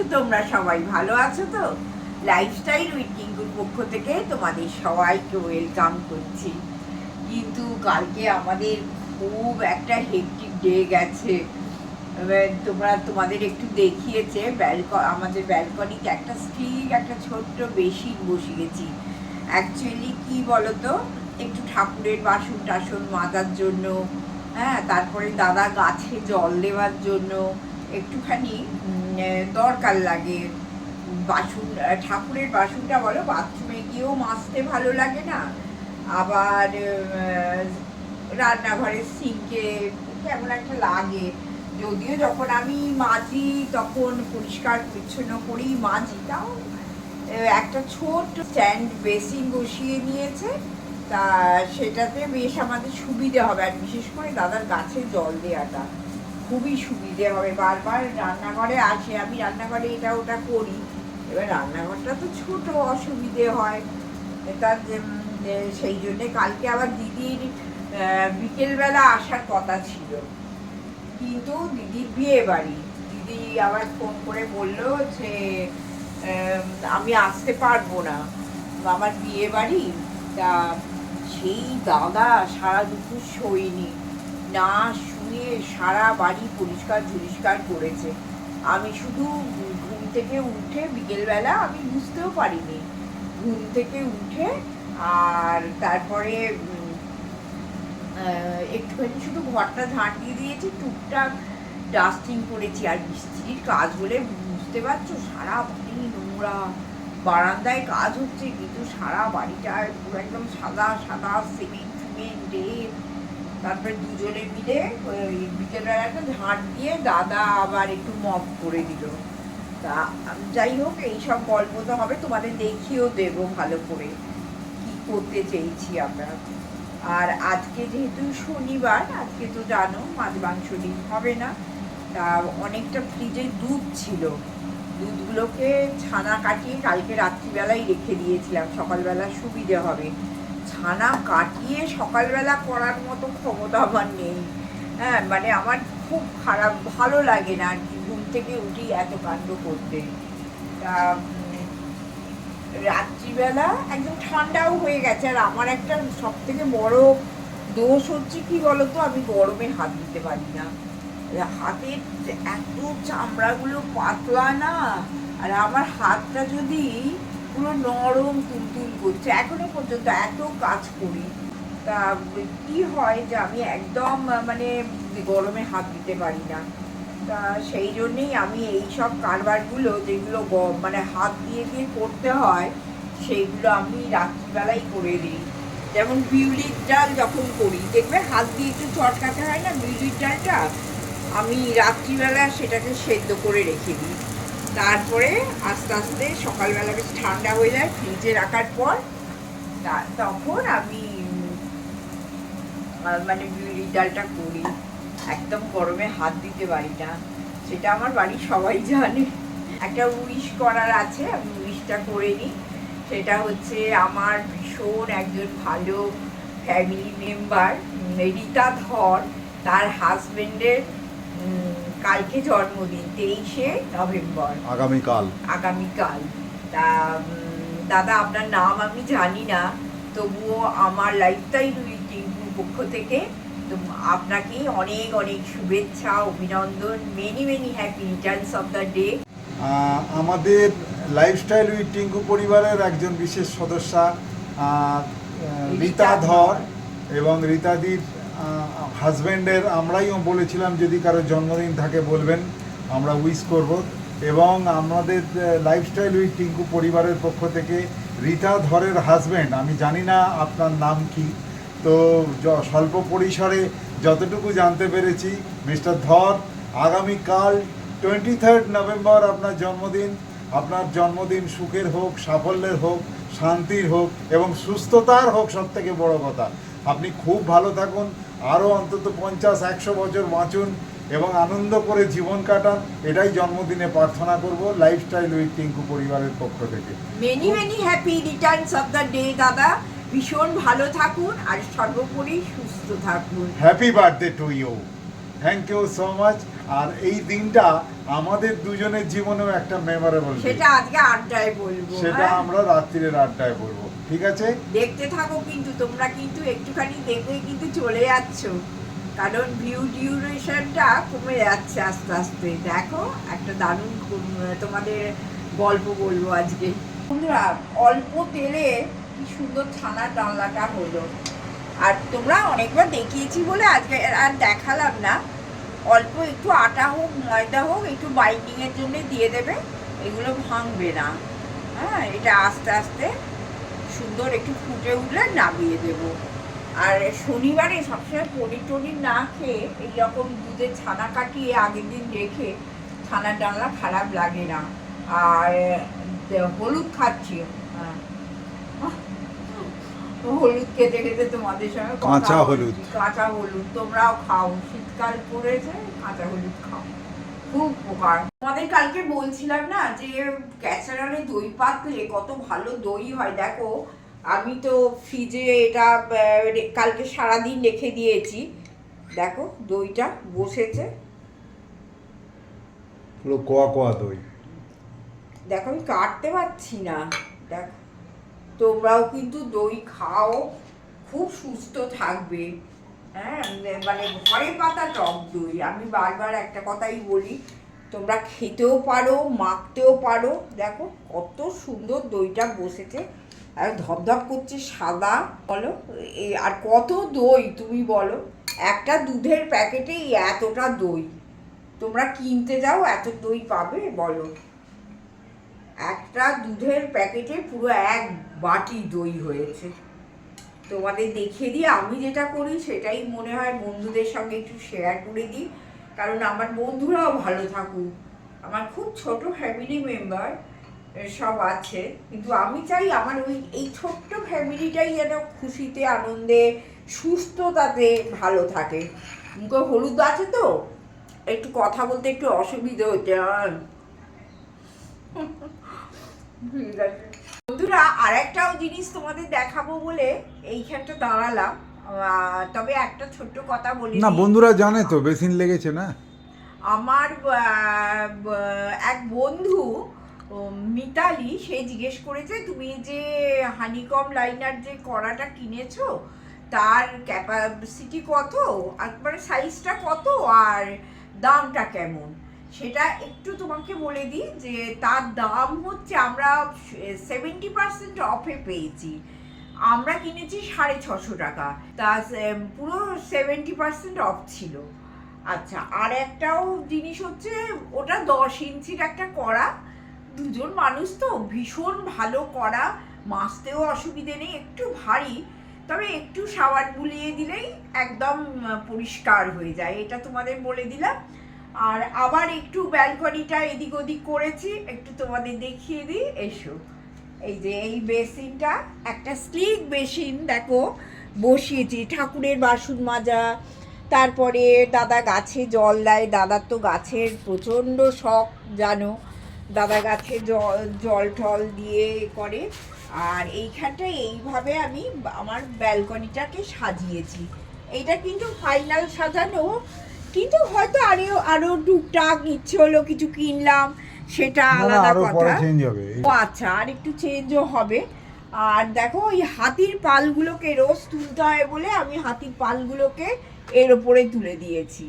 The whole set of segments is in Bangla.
আছো? তোমরা সবাই ভালো আছো তো? লাইফস্টাইল উইথ টিঙ্কুর পক্ষ থেকে তোমাদের সবাইকে ওয়েলকাম করছি। কিন্তু কালকে আমাদের খুব একটা হেকটিক ডে গেছে। তোমরা, তোমাদের একটু দেখিয়েছে ব্যালক আমাদের ব্যালকনিতে একটা স্টিল একটা ছোট্ট বেসিন বসিয়েছি অ্যাকচুয়ালি কি বলতো? একটু ঠাকুরের বাসন টাসন মাজার জন্য হ্যাঁ তারপরে দাদা গাছে জল দেওয়ার জন্য, একটুখানি দরকার লাগে। বাসন ঠাকুরের বাসনটা বলো, বাথরুমে গিয়েও মাজতে ভালো লাগে না? আবার রান্নাঘরের সিঙ্কে কেমন একটা লাগে। যদিও যখন আমি মাজি, তখন পরিষ্কার পরিচ্ছন্ন করেই মাজি। তাও একটা ছোট স্ট্যান্ড বেসিন বসিয়ে নিয়েছে। তা সেটাতে বেশ আমাদের সুবিধে হবে। আর বিশেষ করে দাদার গাছে জল দেওয়াটা। খুবই সুবিধে হবে। বারবার রান্নাঘরে আসে, আমি রান্নাঘরে এটা ওটা করি। এবার রান্নাঘরটা তো ছোট, অসুবিধে হয়। তার সেই জন্যে কালকে আবার দিদির বিকেলবেলা আসার কথা ছিল। কিন্তু দিদির বিয়ে বাড়ি। দিদি আবার ফোন করে বলল যে আমি আসতে পারব না। আমার বিয়ে বাড়ি। তা সেই দাদা সারা দুপুর শোয়নি। না শুয়ে সারা বাড়ি পরিষ্কার ঝরিষ্কার করেছে। আমি শুধু ঘুম থেকে উঠে বিকেলবেলা আমি বুঝতেও পারিনি। ঘুম থেকে উঠে আর তারপরে একটুখানি শুধু ঘরটা ঝাঁট দিয়ে দিয়েছি, টুকটাক ডাস্টিং করেছি আর মিস্ত্রির কাজ বলে বুঝতে পারছ? সারা বাড়ি নোংরা, বারান্দায় কাজ হচ্ছে, কিন্তু সারা বাড়িটা পুরো একদম সাদা সাদা সিমেন্ট ফিমেন্ট ডেট তারপরে দুজনে মিলে ওই বিকেলবেলা একটা ঝাঁট দিয়ে দাদা আবার একটু মপ করে দিল। তা যাই হোক এইসব গল্প তো হবে, তোমাদের দেখিয়েও দেবো ভালো করে কি করতে চেয়েছি আমরা। আর আজকে যেহেতু শনিবার, আজকে তো জানো মাছ মাংস ডিম হবে না। তা অনেকটা ফ্রিজে দুধ ছিল। দুধগুলোকে ছানা কাটিয়ে কালকে রাত্রিবেলায় রেখে দিয়েছিলাম, সকালবেলা সুবিধে হবে। ছানা কাটিয়ে সকালবেলা করার মতো ক্ষমতা আমার নেই। হ্যাঁ মানে আমার খুব খারাপ, ভালো লাগে না আর কি ঘুম থেকে উঠি এত কাণ্ড করতে। তা রাত্রিবেলা একদম ঠান্ডাও হয়ে গেছে আর আমার একটা সব থেকে বড় দোষ হচ্ছে কি বলতো? আমি গরমে হাত দিতে পারি না। হাতের এত চামড়াগুলো পাতলা না, আর আমার হাতটা যদি পুরো নরম তুলতুল করছে। এখনও পর্যন্ত এত কাজ করি। তা কি হয় যে আমি একদম মানে গরমে হাত দিতে পারি না। তা সেই জন্যেই আমি এই সব কারবারগুলো যেগুলো মানে হাত দিয়ে দিয়ে করতে হয়, সেইগুলো আমি রাত্রিবেলাই করে দিই। যেমন বিউলির ডাল যখন করি, দেখবে হাত দিয়ে একটু চটকাতে হয় না? বিউলির ডালটা? আমি রাত্রিবেলা সেটাকে সেদ্ধ করে রেখে দিই। তারপরে আস্তে আস্তে সকালবেলা বেশ ঠান্ডা হয়ে যায়, ফ্রিজে রাখার পর তখন আমি মানে বিউলির ডালটা করি। একদম গরমে হাত দিতে পারি না। সেটা আমার বাড়ির সবাই জানে। একটা উইশ করার আছে, আমি উইশটা করে নিই। সেটা হচ্ছে আমার ভীষণ একজন ভালো ফ্যামিলি মেম্বার রীতা ধর। তার হাজবেন্ডের কালকে জন্মদিন তেইশে নভেম্বর। আগামীকাল। আগামীকাল। তা দাদা আপনার নাম আমি জানি না তবুও আমার লাইফস্টাইল টিভির পক্ষ থেকে আপনাকে অনেক অনেক শুভেচ্ছা অভিনন্দন many many happy returns of the day আমাদের লাইফস্টাইল উইথ টিঙ্কু পরিবারের একজন বিশেষ সদস্যা রীতা ধর এবং রীতাদির হাজব্যান্ডের আমরাইও বলেছিলাম যদি কারও জন্মদিন থাকে বলবেন, আমরা উইশ করব। এবং আমাদের লাইফস্টাইল উইথ টিঙ্কু পরিবারের পক্ষ থেকে রীতা ধরের হাজব্যান্ড আমি জানি না আপনার নাম কি, তো স্বল্প পরিসরে যতটুকু জানতে পেরেছি, মিস্টার ধর, আগামীকাল টোয়েন্টি থার্ড নভেম্বর আপনার জন্মদিন। আপনার জন্মদিন সুখের হোক, সাফল্যের হোক, শান্তির হোক এবং সুস্থতার হোক সব থেকে বড় কথা। আপনি খুব ভালো থাকুন আরও অন্তত পঞ্চাশ একশো বছর বাঁচুন এবং আনন্দ করে জীবন কাটান এটাই জন্মদিনে প্রার্থনা করব লাইফস্টাইল উইথ টিঙ্কু পরিবারের পক্ষ থেকে। Many many happy returns of the day দাদা। ভীষণ ভালো থাকুন আর সর্বোপরি সুস্থ থাকুন। Happy birthday to you thank you so much আর এই দিনটা আমাদের দুজনের জীবনেও একটা মেমোরেবল সেটা আজকে আড্ডায় বলব সেটা হ্যাঁ? আমরা রাত্রির আড্ডায় বলব। ঠিক আছে? দেখতে থাকো কিন্তু, তোমরা কিন্তু একটুখানি দেখে কিন্তু চলে যাচ্ছ। কারণ ভিউ ডিউরেশনটা কমে যাচ্ছে আস্তে আস্তে। দেখো, একটা দারুণ তোমাদের গল্প বলব আজকে। বন্ধুরা, অল্প তেলে কি সুন্দর ছানা ডালনাটা হলো। আর তোমরা অনেকবার দেখিয়েছি বলে আজকে আর দেখালাম না। অল্প একটু আটা হোক, ময়দা হোক, একটু বাইন্ডিংয়ের জন্য দিয়ে দেবে। এগুলো ভাঙবে না। হ্যাঁ এটা আস্তে আস্তে সুন্দর একটু ফুটে উঠলে নামিয়ে দেবো। আর শনিবারে সবসময় পনির টনির না খেয়ে এইরকম দুধের ছানা কাটিয়ে আগের দিন রেখে ছানার ডালনা খারাপ লাগে না। আর হলুদ খাচ্ছি। হ্যাঁ। হলুদ খেতে খেতে তোমাদের সঙ্গে কাঁচা হলুদ। কাঁচা হলুদ তোমরাও খাও। শীতকাল পড়েছে কাঁচা হলুদ খাও। খুব উপকার। তোমাদের কালকে বলছিলাম না যে ক্যাসারলে দই পাতলে কত ভালো দই হয়। দেখো আমি তো ফ্রিজে এটা কালকে সারাদিন রেখে দিয়েছি। দেখো দইটা বসেছে। পুরো কোয়া কোয়া দই। দেখো আমি কাটতে পারছি না। দেখো তোমরাও কিন্তু দই খাও। খুব সুস্থ থাকবে। হ্যাঁ মানে ঘরে পাতা টক দই। আমি বারবার একটা কথাই বলি, তোমরা খেতেও পারো, মাখতেও পারো। দেখো কত সুন্দর দইটা বসেছে। আর ধপধপ করছে সাদা, বলো আর কত দই তুমি বলো। একটা দুধের প্যাকেটেই এতটা দই। তোমরা কিনতে যাও, এত দই পাবে, বলো। একটা দুধের প্যাকেটে পুরো এক বাটি দই হয়েছে। তোমাদের দেখিয়ে দিই আমি যেটা করি সেটাই মনে হয় বন্ধুদের সঙ্গে একটু শেয়ার করে দিই কারণ আমার বন্ধুরাও ভালো থাকুক আমার খুব ছোট ফ্যামিলি মেম্বার সব আছে কিন্তু আমি চাই আমার ওই এই ছোট্ট ফ্যামিলিটাই যেন খুশিতে আনন্দে সুস্থতাতে ভালো থাকে মুখে হলুদ আছে তো একটু কথা বলতে একটু অসুবিধে হচ্ছে ঠিক আছে। বন্ধুরা আরেকটাও জিনিস তোমাদের দেখাবো বলে এইখানটা দাঁড়ালাম। তবে একটা ছোট্ট কথা বলি না বন্ধুরা জানে তো বেসিন লেগেছে না? আমার এক বন্ধু মিতালি সে জিজ্ঞেস করেছে তুমি যে হানিকম লাইনার যে কড়াটা কিনেছো তার ক্যাপাসিটি কত? একবারে সাইজটা কত? আর দামটা কেমন? সেটা একটু তোমাকে বলে দিই যে তার দাম হচ্ছে আমরা সেভেন্টি পার্সেন্ট অফে পেয়েছি। আমরা কিনেছি সাড়ে ছশো টাকা। তা পুরো সেভেন্টি পার্সেন্ট অফ ছিল। আচ্ছা আর একটাও জিনিস হচ্ছে, ওটা দশ ইঞ্চির একটা কড়া। দুজন মানুষ তো, ভীষণ ভালো কড়া। মাছতেও অসুবিধে নেই, একটু ভারী। তবে একটু সাবান বুলিয়ে দিলেই একদম পরিষ্কার হয়ে যায়। এটা তোমাদের বলে দিলাম। আর আবার একটু ব্যালকনিটা এদিক ওদিক করেছি, একটু তোমাদের দেখিয়ে দিই। এসো। এই যে এই বেসিনটা, একটা স্লিক বেসিন, দেখো, বসিয়েছি। ঠাকুরের বাসন মাজা, তারপরে দাদা গাছে জল দেয়, দাদার তো গাছের প্রচণ্ড শখ, জানো। দাদা গাছে জল জল টল দিয়ে করে। আর এইখানটায় এইভাবে আমি আমার ব্যালকনিটাকে সাজিয়েছি। এইটা কিন্তু ফাইনাল সাজানো কিন্তু হয়তো আরও আরও টুকটাক ইচ্ছে হলো কিছু কিনলাম সেটা আলাদা কথা। ও আচ্ছা আর একটু চেঞ্জও হবে। আর দেখো ওই হাতির পালগুলোকে রোজ তুলতে হয় বলে আমি হাতির পালগুলোকে এর ওপরে তুলে দিয়েছি।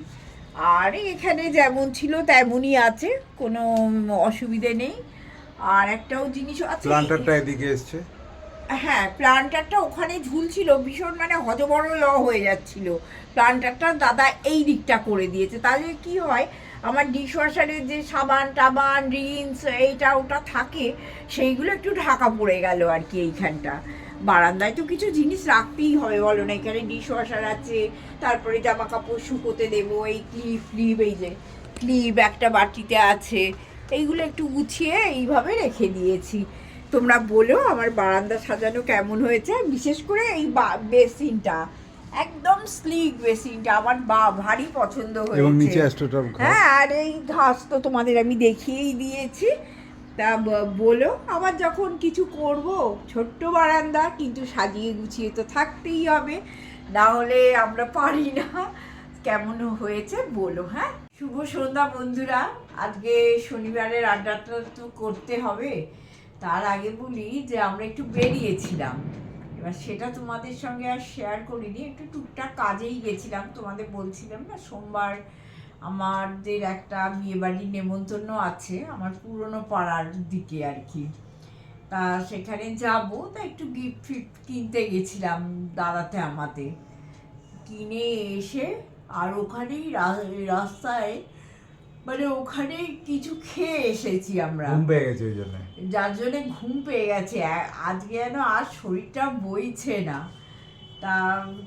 আর এখানে যেমন ছিল তেমনই আছে কোনো অসুবিধে নেই। আর একটাও জিনিস আছে। প্লান্টারটা এদিকে এসছে। হ্যাঁ প্লান্টারটা ওখানে ঝুলছিল, ভীষণ মানে হজবড় ল হয়ে যাচ্ছিল। প্লান্টারটা দাদা এই দিকটা করে দিয়েছে। তাহলে কি হয়, আমার ডিশওয়াশারের যে সাবান টাবান রিন্স এইটা ওটা থাকে, সেইগুলো একটু ঢাকা পড়ে গেল আর কি এইখানটা। বারান্দায় তো কিছু জিনিস রাখতেই হবে বলো না, এখানে ডিশওয়াশার আছে, তারপরে জামা কাপড় শুকোতে দেবো, এই ক্লিপ ক্লিপ এই যে ক্লিপ একটা বাটিতে আছে, এইগুলো একটু গুছিয়ে এইভাবে রেখে দিয়েছি। তোমরা বলো আমার বারান্দা সাজানো কেমন হয়েছে বিশেষ করে এই বেসিনটা। একদম স্লিক বেসিনটা আমার বা ভারী পছন্দ হয়েছে। হ্যাঁ আর এই ঘাস তো তোমাদের আমি দেখিয়েই দিয়েছি। তা বলো আবার যখন কিছু করব ছোট্ট বারান্দা কিন্তু সাজিয়ে গুছিয়ে তো থাকতেই হবে। না হলে আমরা পারি না। কেমন হয়েছে বলো হ্যাঁ? শুভ সন্ধ্যা বন্ধুরা আজকে শনিবারের আড্ডাটা তো করতে হবে। তার আগে বলি যে আমরা একটু বেরিয়েছিলাম। এবার সেটা তোমাদের সঙ্গে আর শেয়ার করিনি, একটু টুকটাক কাজেই গেছিলাম। তোমাদের বলছিলাম না, সোমবার আমাদের একটা বিয়েবাড়ির নেমন্তন্ন আছে, আমার পুরনো পাড়ার দিকে আর কি। তা সেখানে যাব, তা একটু গিফট ফিফট কিনতে গেছিলাম দাদাতে আমাতে কিনে এসে আর ওখানেই রাস্তায় মানে ওখানে কিছু খেয়ে এসেছি আমরা। ঘুম পেয়ে গেছে ওই জন্য। যার জন্য ঘুম পেয়ে গেছে। আজকে যেন আর শরীরটা বইছে না। তা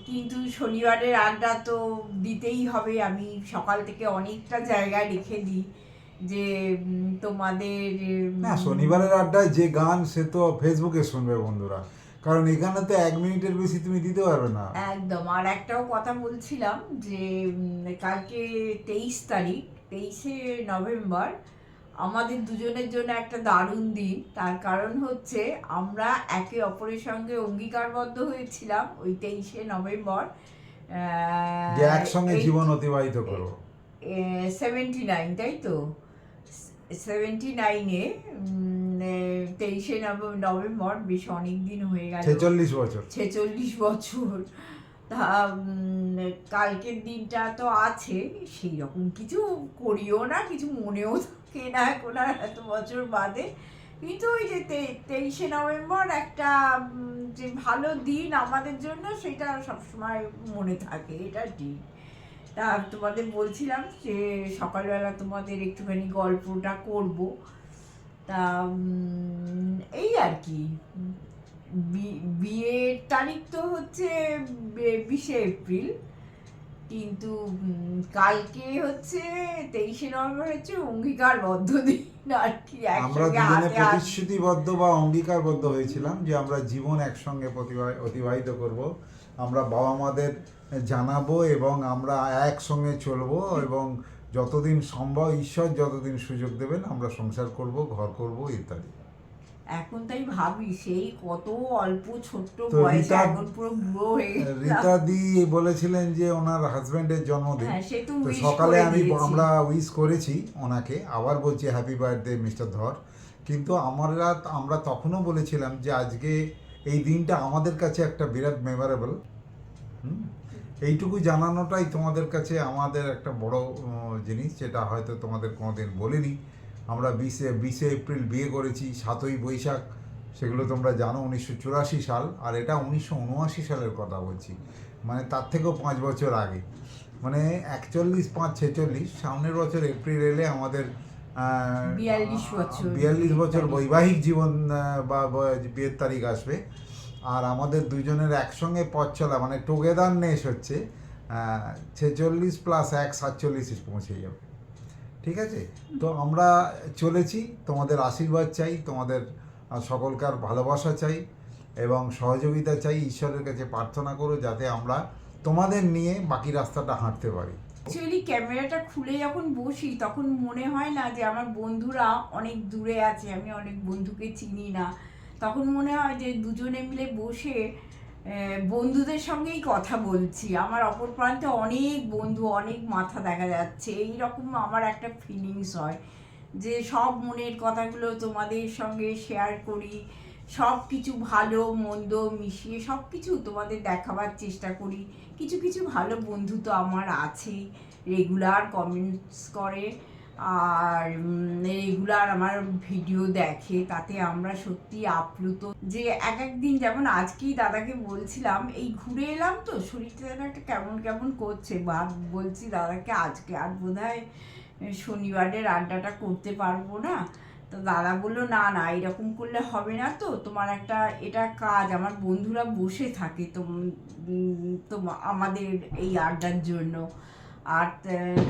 কিন্তু শনিবারের আড্ডা তো দিতেই হবে। আমি সকাল থেকে অনেকটা জায়গায় রেখে দিই যে তোমাদের না শনিবারের আড্ডায় যে গান সে তো ফেসবুকে শুনবে বন্ধুরা। কারণ এখানে তো এক মিনিটের বেশি তুমি দিতে পারবে না। একদম। আর একটাও কথা বলছিলাম যে কালকে তেইশ তারিখ তেইশে নভেম্বর আমাদের দুজনের জন্য একটা দারুণ দিন। তার কারণ হচ্ছে আমরা একে অপরের সঙ্গে অঙ্গীকারবদ্ধ হয়েছিলাম ওই তেইশে নভেম্বর একসঙ্গে জীবন অতিবাহিত করো। সেভেন্টি নাইন তাই তো? সেভেন্টি নাইনে তেইশে নভেম্বর বেশ অনেক দিন হয়ে গেল। ছেচল্লিশ বছর। ছেচল্লিশ বছর। কালকের দিনটা তো আছে, সেই রকম কিছু করিও না, কিছু মনেও থাকে না এখন আর এত বছর বাদে। কিন্তু ওই যে তেইশে নভেম্বর একটা যে ভালো দিন আমাদের জন্য, সেটা সবসময় মনে থাকে, এটা ঠিক। তা তোমাদের বলছিলাম যে সকালবেলা তোমাদের একটুখানি গল্পটা করব। তা এই আর কি। বিয়ের তারিখ তো হচ্ছে বিশে এপ্রিল। কিন্তু কালকে হচ্ছে তেইশে নভেম্বর হচ্ছে অঙ্গীকারবদ্ধ দিন আর কি আমরা দুজনে প্রতিশ্রুতিবদ্ধ বা অঙ্গীকারবদ্ধ হয়েছিলাম যে আমরা জীবন একসঙ্গে অতিবাহিত করব। আমরা বাবা মাদের জানাব এবং আমরা একসঙ্গে চলবো এবং যতদিন সম্ভব ঈশ্বর যতদিন সুযোগ দেবেন আমরা সংসার করব ঘর করব ইত্যাদি। এখন তাই ভাবি সেই কত অল্প ছোট্ট বয়সে এখন পুরো বুড়ো হয়ে গেলাম। রীতাদি বলেছিলেন যে ওনার হাজবেন্ডের জন্মদিন। হ্যাঁ তো সকালে আমি আমরা উইশ করেছি ওনাকে। আবার বলছি হ্যাপি বার্থডে মিস্টার ধর। কিন্তু আমরা আমরা তখনও বলেছিলাম যে আজকে এই দিনটা আমাদের কাছে একটা বিরাট মেমোরেবল এইটুকু জানানোটাই তোমাদের কাছে আমাদের একটা বড় জিনিস যেটা হয়তো তোমাদের কোনোদিন বলিনি। আমরা বিশে বিশে এপ্রিল বিয়ে করেছি সাতই বৈশাখ সেগুলো তোমরা জানো উনিশশো চুরাশি সাল আর এটা উনিশশো উনআশি সালের কথা বলছি। মানে তার থেকেও পাঁচ বছর আগে। মানে একচল্লিশ পাঁচ ছেচল্লিশ সামনের বছর এপ্রিল এলে আমাদের 42 বছর। বিয়াল্লিশ বছর বৈবাহিক জীবন বা বিয়ের তারিখ আসবে। আর আমাদের দুজনের একসঙ্গে পথ চলা মানে টুগেদারনেস হচ্ছে ছেচল্লিশ প্লাস এক সাতচল্লিশে পৌঁছে যাবে। ঠিক আছে? তো আমরা চলেছি। তোমাদের আশীর্বাদ চাই, তোমাদের সকলকার ভালোবাসা চাই এবং সহযোগিতা চাই। ঈশ্বরের কাছে প্রার্থনা করো যাতে আমরা তোমাদের নিয়ে বাকি রাস্তাটা হাঁটতে পারি। অ্যাকচুয়ালি ক্যামেরাটা খুলে যখন বসি, তখন মনে হয় না যে আমার বন্ধুরা অনেক দূরে আছে। আমি অনেক বন্ধুকে চিনি না। তখন মনে হয় যে দুজনে মিলে বসে বন্ধুদের সঙ্গেই কথা বলছি। আমার অপর প্রান্তে অনেক বন্ধু, অনেক মাথা দেখা যাচ্ছে। এই রকম আমার একটা ফিলিংস হয় যে সব মনের কথাগুলো তোমাদের সঙ্গে শেয়ার করি। সব কিছু ভালো, মন্দ মিশিয়ে সব কিছু তোমাদের দেখাবার চেষ্টা করি। কিছু কিছু ভালো বন্ধু তো আমার আছেই রেগুলার কমেন্টস করে। আর রেগুলার আমার ভিডিও দেখে, তাতে আমরা সত্যি আপ্লুত। যে এক এক দিন যেমন আজকেই দাদাকে বলছিলাম, এই ঘুরে এলাম তো, শরীরটা যেন একটা কেমন কেমন করছে? বা বলছি, দাদাকে আজকে আর বোধ হয় শনিবারের আড্ডাটা করতে পারব না। তো দাদা বলল, না না, এরকম করলে হবে না তো, তোমার একটা, এটা কাজ, আমার বন্ধুরা বসে থাকে, তো আমাদের এই আড্ডার জন্য। আর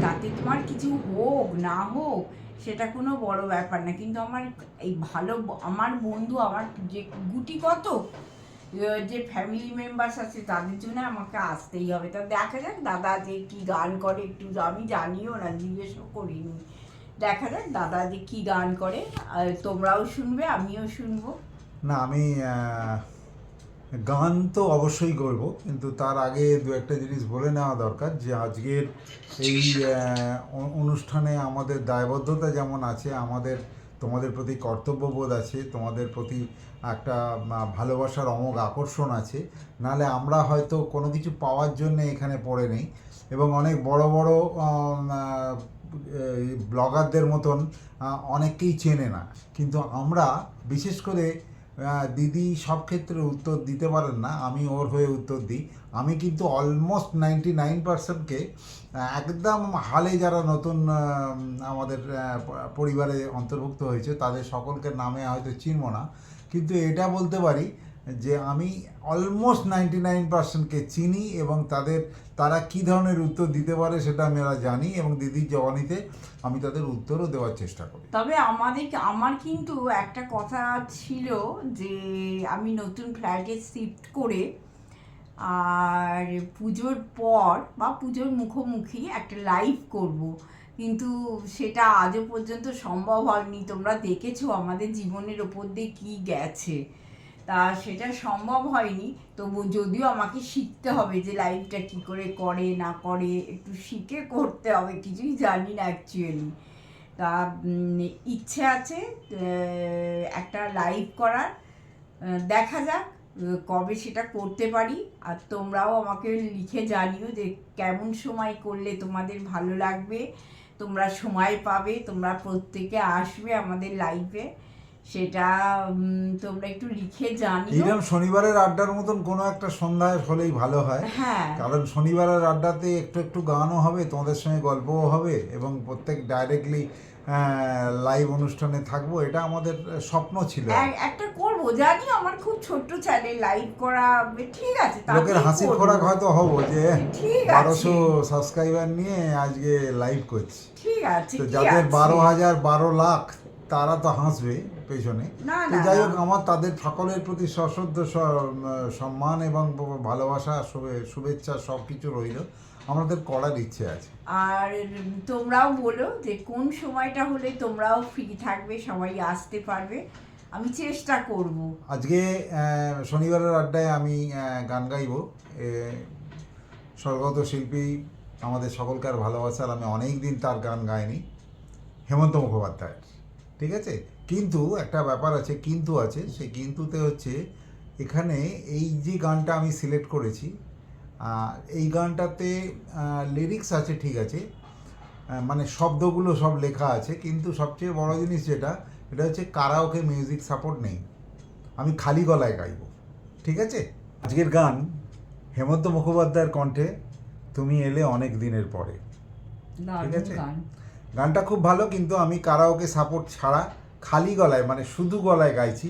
তাতে তোমার কিছু হোক, না হোক, সেটা কোনো বড় ব্যাপার না। কিন্তু আমার এই ভালো আমার বন্ধু, আমার যে গুটি কত যে ফ্যামিলি মেম্বার্স আছে, তাদের জন্য আমাকে আসতেই হবে। তা দেখা যাক, দাদা যে কি গান করে, একটু আমি জানিও না, জিজ্ঞেসও করিনি। দেখা যাক, দাদা যে কি গান করে তোমরাও শুনবে, আমিও শুনব। না, আমি গান তো অবশ্যই করব, কিন্তু তার আগে দু একটা জিনিস বলে নেওয়া দরকার যে আজকের এই অনুষ্ঠানে আমাদের দায়বদ্ধতা যেমন আছে, আমাদের, তোমাদের প্রতি কর্তব্যবোধ আছে, তোমাদের প্রতি একটা ভালোবাসার অমোঘ আকর্ষণ আছে নালে আমরা হয়তো কোনো কিছু পাওয়ার জন্য এখানে পড়ে নেই এবং অনেক বড় বড় ব্লগারদের মতন অনেককেই চেনে না। কিন্তু আমরা, বিশেষ করে দিদি সব ক্ষেত্রে উত্তর দিতে পারেন না, আমি ওর হয়ে উত্তর দিই। আমি কিন্তু অলমোস্ট নাইনটি নাইন পার্সেন্টকে একদম হালে যারা নতুন আমাদের পরিবারে অন্তর্ভুক্ত হয়েছে, তাদের সকলকে নামে হয়তো চিনব না। কিন্তু এটা বলতে পারি যে, আমি অলমোস্ট নাইনটি নাইন পার্সেন্টকে চিনি এবং তাদের তারা কী ধরনের উত্তর দিতে পারে সেটা আমরা জানি এবং দিদির জবানিতে আমি তাদের উত্তরও দেওয়ার চেষ্টা করি। তবে আমাদের আমার কিন্তু একটা কথা ছিল যে আমি নতুন ফ্ল্যাটে শিফট করে আর পুজোর পর বা পুজোর মুখোমুখি একটা লাইভ করব। কিন্তু সেটা আজও পর্যন্ত সম্ভব হয়নি। তোমরা দেখেছ আমাদের জীবনের ওপর দিয়ে কী গেছে। তা সেটা সম্ভব হয়নি। তবু যদিও আমাকে শিখতে হবে যে লাইভটা কী করে করে, না করে, একটু শিখে করতে হবে, কিছুই জানি না অ্যাকচুয়ালি তা ইচ্ছে আছে একটা লাইভ করার। দেখা যাক কবে সেটা করতে পারি। আর তোমরাও আমাকে লিখে জানিও যে কেমন সময় করলে তোমাদের ভালো লাগবে। তোমরা সময় পাবে, তোমরা প্রত্যেকে আসবে আমাদের লাইভে সেটা তোমরা একটু লিখে জানিও। শনিবারের আড্ডার মতন কোনো একটা সন্ধ্যায় হলেই ভালো হয়। হ্যাঁ। কারণ শনিবারের আড্ডাতে একটু একটু গানও হবে তোমাদের সঙ্গে গল্পও হবে এবং প্রত্যেক ডাইরেক্টলি লাইভ অনুষ্ঠানে থাকব। এটা আমাদের স্বপ্ন ছিল। একটা করব। জানি আমার খুব ছোট্ট চ্যানেল লাইভ করা ঠিক আছে লোকের হাসির খোরাক হয়তো হব যে বারোশো সাবস্ক্রাইবার নিয়ে আজকে লাইভ করছি। ঠিক আছে তো যাদের বারো হাজার বারো লাখ তারা তো হাসবে। পেছনে। যাই হোক আমার তাদের সকলের প্রতি সশ্রদ্ধ সম্মান এবং ভালোবাসা শুভে- শুভেচ্ছা সব কিছু রইল। আমাদের করার ইচ্ছে আছে। আর তোমরাও বলো যে কোন সময়টা হলে তোমরাও ফ্রি থাকবে সবাই আসতে পারবে। আমি চেষ্টা করব। আজকে শনিবারের আড্ডায় আমি গান গাইব। স্বর্গত শিল্পী আমাদের সকলকার ভালোবাসার আমি অনেক দিন তার গান গাইনি। হেমন্ত মুখোপাধ্যায়ের। ঠিক আছে? কিন্তু একটা ব্যাপার আছে কিন্তু আছে। সেই কিন্তুতে হচ্ছে এখানে এই যে গানটা আমি সিলেক্ট করেছি এই গানটাতে লিরিক্স আছে ঠিক আছে। মানে শব্দগুলো সব লেখা আছে কিন্তু সবচেয়ে বড় জিনিস যেটা এটা হচ্ছে কারাওকে মিউজিক সাপোর্ট নেই। আমি খালি গলায় গাইব ঠিক আছে? আজকের গান হেমন্ত মুখোপাধ্যায়ের কণ্ঠে তুমি এলে অনেক দিনের পরে ঠিক আছে। গানটা খুব ভালো কিন্তু আমি কারাওকে সাপোর্ট ছাড়া খালি গলায় মানে শুধু গলায় গাইছি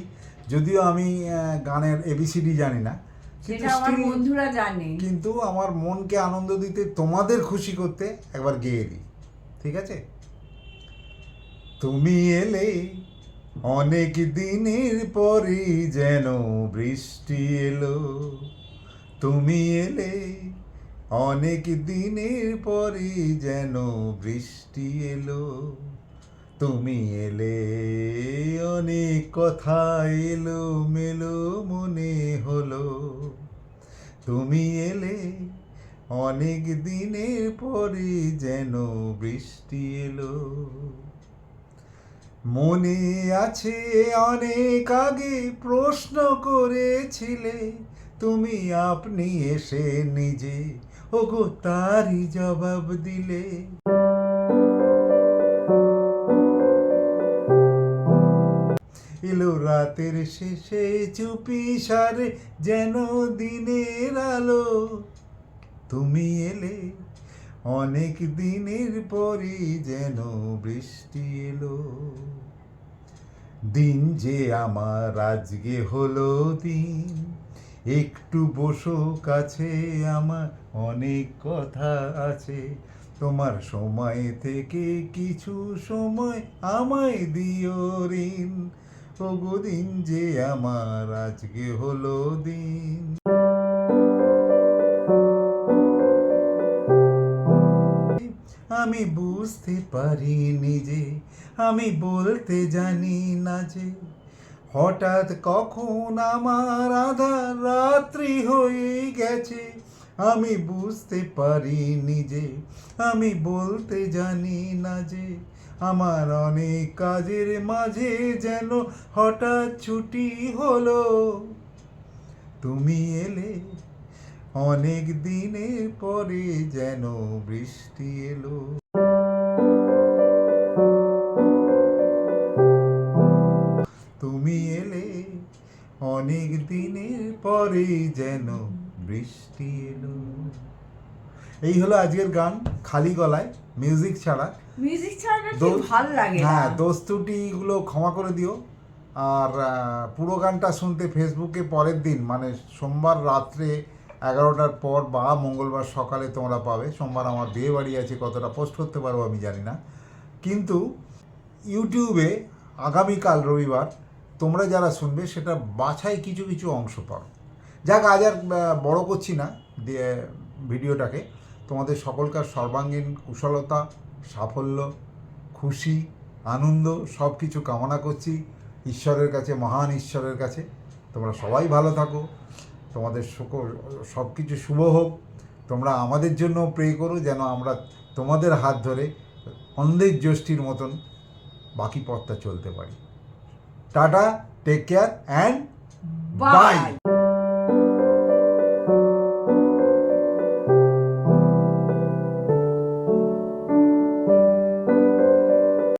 যদিও আমি গানের এবিসিডি জানি না কিন্তু আমার বন্ধুরা জানে। কিন্তু আমার মনকে আনন্দ দিতে তোমাদের খুশি করতে একবার গেয়ে দিই ঠিক আছে? তুমি এলে অনেক দিনের পরে যেন বৃষ্টি এলো। তুমি এলে অনেক দিনের পরে যেন বৃষ্টি এলো। তুমি এলে, অনেক কথা এলো মেলো মনে হলো। তুমি এলে, অনেক দিনের পরে যেন বৃষ্টি এলো। মনে আছে অনেক আগে প্রশ্ন করেছিলে, তুমি আপনি এসে নিজে, ওগো তারই জবাব দিলে। এলো রাতের শেষে চুপি সারে যেন দিনের আলো। তুমি এলে, অনেক দিনের পরে যেন বৃষ্টি এলো। দিন যে আমার আজকে হলো দিন, একটু বসো কাছে, আমার অনেক কথা আছে। তোমার সময় থেকে কিছু সময় আমায় দিও ঋণ। ওগো দিন যে আমার আজকে হলো দিন। আমি বুঝতে পারি নিজে আমি বলতে জানি না যে, হঠাৎ কখন আমার আধার রাত্রি হয়ে গেছে। আমি বুঝতে পারি নিজে আমি বলতে জানি না যে আমার অনেক কাজের মাঝে যেন হঠাৎ ছুটি হলো। তুমি এলে, অনেক দিনের পরে যেন বৃষ্টি এলো। তুমি এলে, অনেক দিনের পরে যেন বৃষ্টি এলো। এই হলো আজকের গান, খালি গলায়। মিউজিক ছাড়া। মিউজিক ছাড়া ভালো লাগে না। হ্যাঁ দোষ ত্রুটিগুলো ক্ষমা করে দিও। আর পুরো গানটা শুনতে ফেসবুকে পরের দিন মানে সোমবার রাত্রে এগারোটার পর বা মঙ্গলবার সকালে তোমরা পাবে। সোমবার আমার বিয়ে বাড়ি আছে কতটা পোস্ট করতে পারব আমি জানি না। কিন্তু ইউটিউবে আগামীকাল রবিবার তোমরা যারা শুনবে সেটা বাছাই কিছু কিছু অংশ পাও যাক আজ আর বড় করছি না দিয়ে ভিডিওটাকে। তোমাদের সকলকার সর্বাঙ্গীন কুশলতা সাফল্য খুশি আনন্দ সব কিছু কামনা করছি ঈশ্বরের কাছে মহান ঈশ্বরের কাছে। তোমরা সবাই ভালো থাকো। তোমাদের সকল সব কিছু শুভ হোক। তোমরা আমাদের জন্য প্রে করো যেন আমরা তোমাদের হাত ধরে অন্ধের জ্যোষ্ঠীর মতন বাকি পথটা চলতে পারি। Tata take care and. Bye